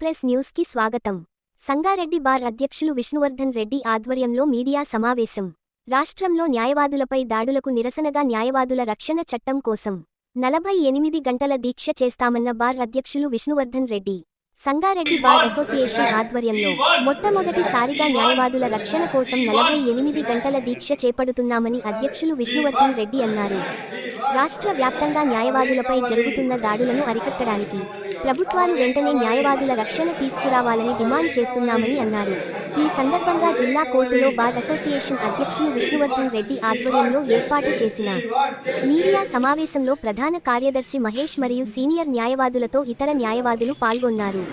Express న్యూస్కి స్వాగతం. Sangareddy bar అధ్యక్షులు విష్ణువర్ధన్ రెడ్డి ఆధ్వర్యంలో మీడియా సమావేశం. రాష్ట్రంలో న్యాయవాదులపై దాడులకు నిరసనగా న్యాయవాదుల రక్షణ చట్టం కోసం నలభై ఎనిమిది గంటల దీక్ష చేస్తామన్న బార్ అధ్యక్షులు విష్ణువర్ధన్ రెడ్డి. సంగారెడ్డి బార్ అసోసియేషన్ ఆధ్వర్యంలో మొట్టమొదటిసారిగా న్యాయవాదుల రక్షణ కోసం నలభై ఎనిమిది గంటల దీక్ష చేపడుతున్నామని అధ్యక్షులు విష్ణువర్ధన్ రెడ్డి అన్నారు. రాష్ట్ర వ్యాప్తంగా న్యాయవాదులపై జరుగుతున్న దాడులను అరికట్టడానికి ప్రభుత్వాలు వెంటనే న్యాయవాదుల రక్షణ తీసుకురావాలని డిమాండ్ చేస్తున్నామని అన్నారు. ఈ సందర్భంగా జిల్లా కోర్టులో బార్ అసోసియేషన్ అధ్యక్షులు విష్ణువర్ధన్ రెడ్డి ఆధ్వర్యంలో ఏర్పాటు చేసిన మీడియా సమావేశంలో ప్రధాన కార్యదర్శి మహేష్ మరియు సీనియర్ న్యాయవాదులతో ఇతర న్యాయవాదులు పాల్గొన్నారు.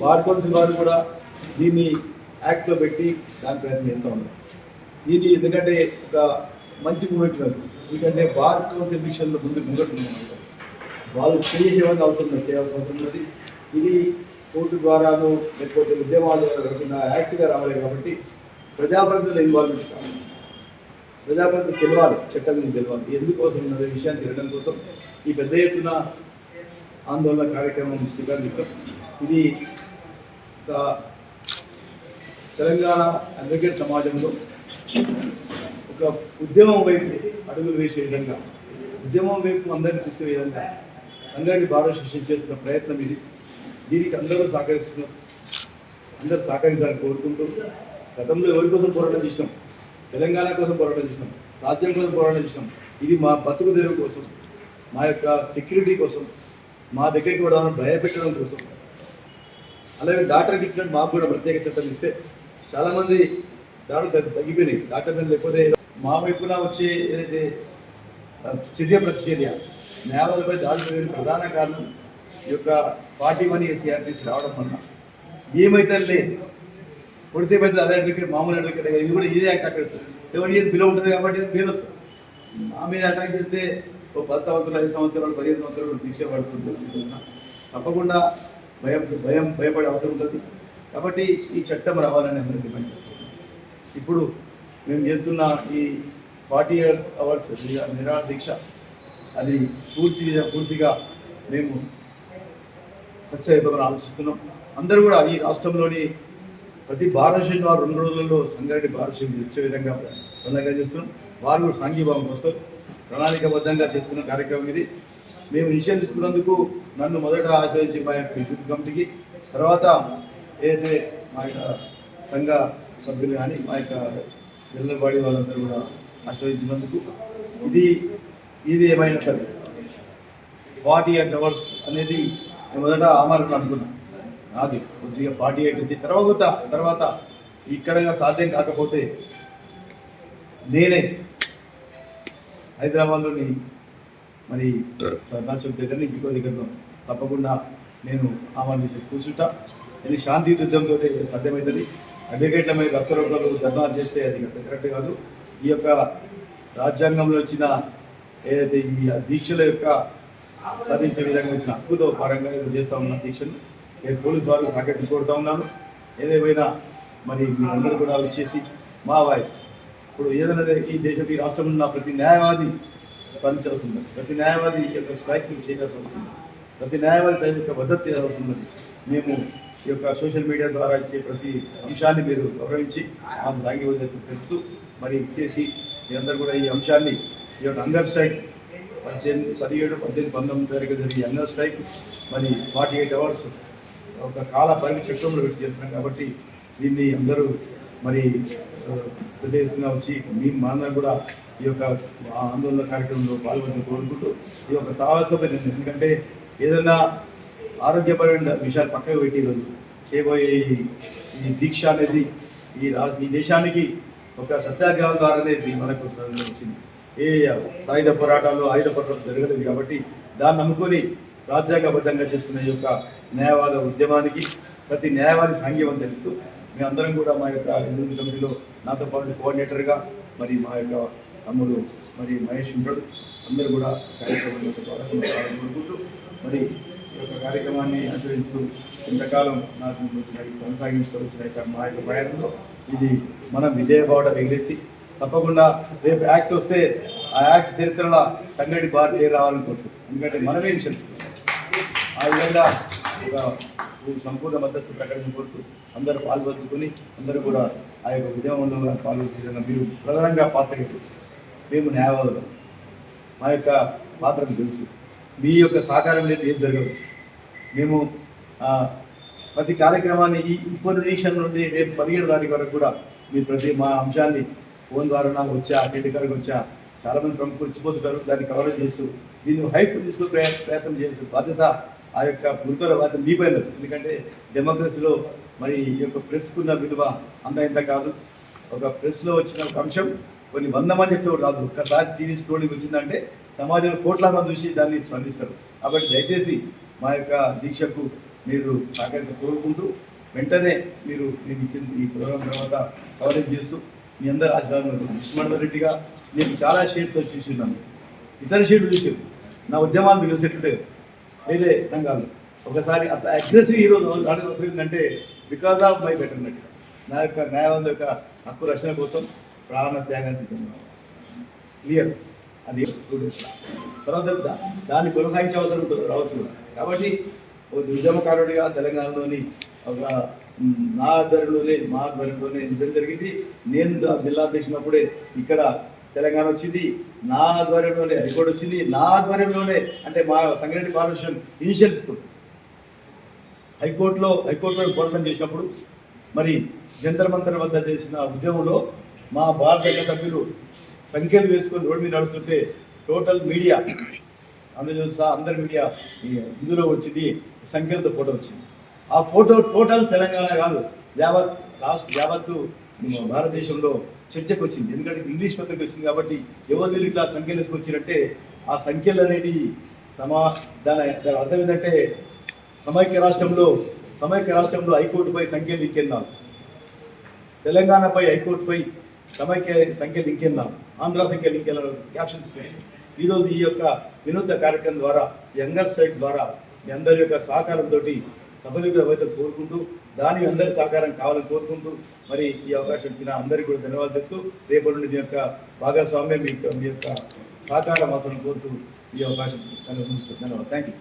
బార్ కౌన్సిల్ వారు కూడా దీన్ని యాక్ట్లో పెట్టి దాని ప్రయత్నం చేస్తూ ఉన్నారు. ఎందుకంటే ఒక మంచి మూమెంట్ ఎందుకంటే బార్ కౌన్సిల్ విషయంలో ముందు ముంగట్టున్నారు వాళ్ళు చేసేవాళ్ళకి అవసరం లేదు చేయాల్సిన అవసరం ఉన్నది. ఇది కోర్టు ద్వారాను లేకపోతే ఉద్యమాల ద్వారా కాకుండా యాక్ట్గా రావాలి కాబట్టి ప్రజాప్రతినిధుల ఇన్వాల్వ్మెంట్ కావాలి. ప్రజాప్రతినిధులు తెలవాలి చట్టం గురించి తెలవాలి ఎందుకోసం ఉన్నది విషయాన్ని తెలియడం కోసం ఈ పెద్ద ఎత్తున ఆందోళన కార్యక్రమం శ్రీకారం ఇది ఒక తెలంగాణ అడ్వకేట్ సమాజంలో ఒక ఉద్యమం వైపు అడుగులు వేసే విధంగా ఉద్యమం వైపు అందరినీ తీసుకునే విధంగా అందరినీ బాగా శిక్షణ చేస్తున్న ప్రయత్నం ఇది. దీనికి అందరూ సహకరిస్తున్నాం అందరూ సహకరించాలని కోరుకుంటూ గతంలో ఎవరి కోసం పోరాటం చేసినాం? తెలంగాణ కోసం పోరాటం చేసినాం. రాజ్యం కోసం పోరాటం చేసినాం. ఇది మా బతుకు తెరువు కోసం మా యొక్క సెక్యూరిటీ కోసం మా దగ్గరికి కూడా భయపెట్టడం కోసం. అలాగే డాక్టర్కి ఇచ్చినట్టు మాకు కూడా ప్రత్యేక చట్టం ఇస్తే చాలామంది దాడులు చాలా తగ్గిపోయినాయి. డాక్టర్ లేకపోతే మా వైపున వచ్చే ఏదైతే చర్య ప్రతిచర్య న్యాయాలపై దాడులు ప్రధాన కారణం ఈ యొక్క పార్టీ మనీ ఏసీఆర్టీసీ రావడం వల్ల ఏమైతే లేదు కొడితే పోతే అదే అడ్వకేట్ మామూలు అడ్వకేట్ ఇది కూడా ఇదే అటాక్ అక్కడ సెవెన్ బిలో ఉంటుంది కాబట్టి బిల్ వస్తుంది. మా మీద అటాక్ చేస్తే ఓ పది సంవత్సరాలు ఐదు సంవత్సరాలు పదిహేను సంవత్సరాలు శిక్ష పడుతుంది. తప్పకుండా భయం భయం భయపడే అవసరం ఉంటుంది. కాబట్టి ఈ చట్టం రావాలని అందరూ డిమాండ్ చేస్తున్నాం ఇప్పుడు మేము చేస్తున్న ఈ ఫార్టీ ఇయర్స్ అవర్స్ నిరాహార దీక్ష అది పూర్తి పూర్తిగా మేము సక్సెస్ అయిపోతామని ఆలోచిస్తున్నాం. అందరూ కూడా ఈ రాష్ట్రంలోని ప్రతి భారతదేశం వారు రెండు రోజుల్లో సంగారెడ్డి భారతదేశం ఇచ్చే విధంగా ప్రణాళిక చేస్తున్నాం. వారు కూడా సాంఘీభావం వస్తారు ప్రణాళికబద్ధంగా చేస్తున్న కార్యక్రమం ఇది. మేము ఇనిషియల్ తీసుకున్నందుకు నన్ను మొదట ఆశ్రయించి మా యొక్క ఎగ్జిక్యూటివ్ కమిటీకి తర్వాత ఏదైతే మా యొక్క సంఘ సభ్యులు కానీ మా యొక్క జనరల్ వాళ్ళందరూ కూడా ఆశ్రయించినందుకు ఇది ఇది ఏమైనా సరే. ఫార్టీ ఎయిట్ అవర్స్ అనేది నేను మొదట ఆమరణ అనుకున్నా. కాదు కొద్దిగా ఫార్టీ ఎయిట్ వేసి తర్వాత తర్వాత ఇక్కడ సాధ్యం కాకపోతే నేనే హైదరాబాద్లోని మరి అరుణాచల్ దగ్గర ఇంకో దగ్గర తప్పకుండా నేను ఆమరణ చేసి కూర్చుంటా. ఇది శాంతియుతంతో సాధ్యమవుతుంది. అడ్వకేట్ల మీద అసలు ధర్నాలు చేస్తే అది కరెక్ట్ కాదు. ఈ యొక్క రాజ్యాంగంలో వచ్చిన ఏదైతే ఈ దీక్షల యొక్క సాధించే విధంగా వచ్చిన హక్కుతో పరంగా ఇది చేస్తా ఉన్న దీక్షను నేను పోలీసు వారికి సాకెట్లు కోరుతా ఉన్నాను. ఏదేమైనా మరి మీరందరూ కూడా వచ్చేసి మా వాయిస్ ఇప్పుడు ఏదైనా ఈ దేశం ఈ రాష్ట్రంలో ఉన్న ప్రతి న్యాయవాది స్పందించాల్సి ఉంది ప్రతి న్యాయవాది ఈ యొక్క స్ట్రైక్ చేయాల్సి వస్తుంది. ప్రతి న్యాయవాది తన యొక్క మద్దతు చేయాల్సి ఉన్నది మేము ఈ యొక్క సోషల్ మీడియా ద్వారా ఇచ్చే ప్రతి అంశాన్ని మీరు గౌరవించి మాకు సాంఘిక తెలుపుతూ మరి ఇచ్చేసి మీరందరూ కూడా ఈ అంశాన్ని ఈ యొక్క అంగర్ స్ట్రైక్ పద్దెనిమిది పదిహేడు పద్దెనిమిది పంతొమ్మిది తారీఖు జరిగే అంగర్ స్ట్రైక్ మరి ఫార్టీ ఎయిట్ అవర్స్ ఒక కాల పరిమితి చట్టంలో పెట్టి చేస్తున్నాం కాబట్టి దీన్ని అందరూ మరి ఆ, పెద్ద ఎత్తున వచ్చి మీ మనందరం కూడా ఈ యొక్క ఆందోళన కార్యక్రమంలో పాల్గొని కోరుకుంటూ ఈ యొక్క సాహసమైన ఎందుకంటే ఏదైనా ఆరోగ్యపరమైన విషయాలు పక్కకు పెట్టి ఈరోజు చేయబోయే ఈ- ఈ దీక్ష అనేది ఈ రా ఈ దేశానికి ఒక సత్యాగ్రహం ద్వారానే ఇది మనకు వచ్చింది. ఏ ఆయుధ పోరాటాలు ఆయుధ పోరాటాలు జరగలేదు కాబట్టి దాన్ని నమ్ముకొని రాజ్యాంగబద్ధంగా చేస్తున్న ఈ యొక్క న్యాయవాద ఉద్యమానికి ప్రతి న్యాయవాది సాంఘ్యం తెలుపుతూ మేమందరం కూడా మా యొక్క హిందూ కమిటీలో నాతో పాటు కోఆర్డినేటర్గా మరి మా యొక్క తమ్ముడు మరి మహేష్ ఉంటాడు. అందరూ కూడా కార్యక్రమం కోరుకుంటూ మరి యొక్క కార్యక్రమాన్ని ఆచరిస్తూ ఇంతకాలం నాకు వచ్చిన ఈ కొనసాగిస్తూ వచ్చిన యొక్క మా యొక్క ప్రయాణంలో. ఇది మనం విజయబాట ఎగిరేసి తప్పకుండా రేపు యాక్ట్ వస్తే ఆ యాక్ట్ చరిత్రలో సంగడి భారతీయ రావాలని కోరుతుంది ఎందుకంటే మనమే తెలుసుకుంటాం ఆ విధంగా ఒక సంపూర్ణ మద్దతు ప్రకటన కోరుతూ అందరూ పాల్పంచుకొని అందరూ కూడా ఆ యొక్క ఉద్యమంలో పాల్గొనే మీరు ప్రధానంగా పాత్ర మేము న్యాయవాదులు. మా యొక్క పాత్రకు తెలుసు. మీ యొక్క సహకారం లేదు ఏం జరగదు. మేము ప్రతి కార్యక్రమాన్ని ఈ ఇప్పటి నిమిషం నుండి రేపు పదిహేడు తారీఖు వరకు కూడా మీ ప్రతి మా అంశాన్ని ఫోన్ ద్వారా నాకు వచ్చా టెలికాలకు వచ్చా చాలా మంది ప్రముఖులు వచ్చిపోతున్నారు. దాన్ని కవరేజ్ చేస్తూ దీన్ని హైప్ తీసుకునే ప్రయత్నం ప్రయత్నం బాధ్యత ఆ యొక్క గురుతర బాధ్యత మీ పైన ఎందుకంటే డెమోక్రసీలో మరి ఈ యొక్క ప్రెస్కున్న విలువ అంత ఇంత కాదు. ఒక ప్రెస్లో వచ్చిన ఒక అంశం కొన్ని వంద మంది చెప్పేవారు రాదు. ఒక్కసారి టీవీ స్టోరీ వచ్చిందంటే సమాజంలో కోట్ల మంది చూసి దాన్ని స్పందిస్తారు. కాబట్టి దయచేసి మా యొక్క దీక్షకు మీరు సహకరించ కోరుకుంటూ వెంటనే మీరు నేను ఇచ్చిన ఈ ప్రోగ్రాం తర్వాత కవరేజ్ చేస్తూ మీ అందరి ఆశీర్వాదం విష్ణుమండల రెడ్డిగా నేను చాలా షేడ్స్ వచ్చి చూసిన్నాను ఇతర షేడ్లు చూసాను నా ఉద్యమాలు మీకు తెలిసేటట్టే లేదే రంగాలు ఒకసారి అంత అగ్రెసివ్ ఈరోజు రావడం వస్తుందంటే బికాస్ ఆఫ్ మై బెటర్నెట్ నా యొక్క న్యాయవాద యొక్క హక్కు రక్షణ కోసం ప్రాణ త్యాగాన్ని సిద్ధంగా క్లియర్ అది తర్వాత దాన్ని కొనసాగించే అవసరం రావచ్చు కూడా. కాబట్టి ఓ ఉద్యమకారుడిగా తెలంగాణలోని ఒక నా ఆధ్వర్యంలోనే మా ఆధ్వర్యంలోనే నిజం జరిగింది. నేను జిల్లా అధ్యక్షునప్పుడే ఇక్కడ తెలంగాణ వచ్చింది. నా ఆధ్వర్యంలోనే హైకోర్టు వచ్చింది. నా ఆధ్వర్యంలోనే అంటే మా సంగారెడ్డి పార్లమెంట్ ఇనిషియల్ స్కూల్ హైకోర్టులో హైకోర్టులో పోరాటం చేసినప్పుడు మరి జంతర్ మంతర్ వద్ద చేసిన ఉద్యమంలో మా భారత సభ్యులు సంఖ్యలు వేసుకొని రోడ్డు మీద నడుస్తుంటే టోటల్ మీడియా అందులో సహా అందరి మీడియా ఇందులో వచ్చింది సంఖ్యలతో ఫోటో వచ్చింది. ఆ ఫోటో టోటల్ తెలంగాణ కాదు యావత్ రాష్ట్ర యావత్తు భారతదేశంలో చర్చకు వచ్చింది ఎందుకంటే ఇంగ్లీష్ పత్రిక వచ్చింది కాబట్టి ఎవరు వీళ్ళు ఇట్లా సంఖ్యలు వేసుకొచ్చినట్టే ఆ సంఖ్యలు అనేది సమా దాని దాని అర్థం ఏంటంటే సమైక్య రాష్ట్రంలో సమైక్య రాష్ట్రంలో హైకోర్టుపై సంఖ్యలు ఇంకెన్నాను తెలంగాణపై హైకోర్టుపై సమైక్య సంఖ్యలు ఇంకెన్నాను ఆంధ్ర సంఖ్యలు ఇంకెన్నాను క్యాప్షన్ స్పెషల్. ఈరోజు ఈ యొక్క వినూత్న కార్యక్రమం ద్వారా యంగర్ సైట్ ద్వారా మీ అందరి యొక్క సహకారంతో సఫలీకృతమైతే కోరుకుంటూ దానికి అందరి సహకారం కావాలని కోరుకుంటూ మరి ఈ అవకాశం ఇచ్చిన అందరికీ కూడా ధన్యవాదాలు చెప్తూ రేపటి నుండి మీ యొక్క భాగస్వామ్యం మీ యొక్క మీ యొక్క సహకారం అవసరం కోరుతూ ఈ అవకాశం ధన్యవాదాలు. Thank you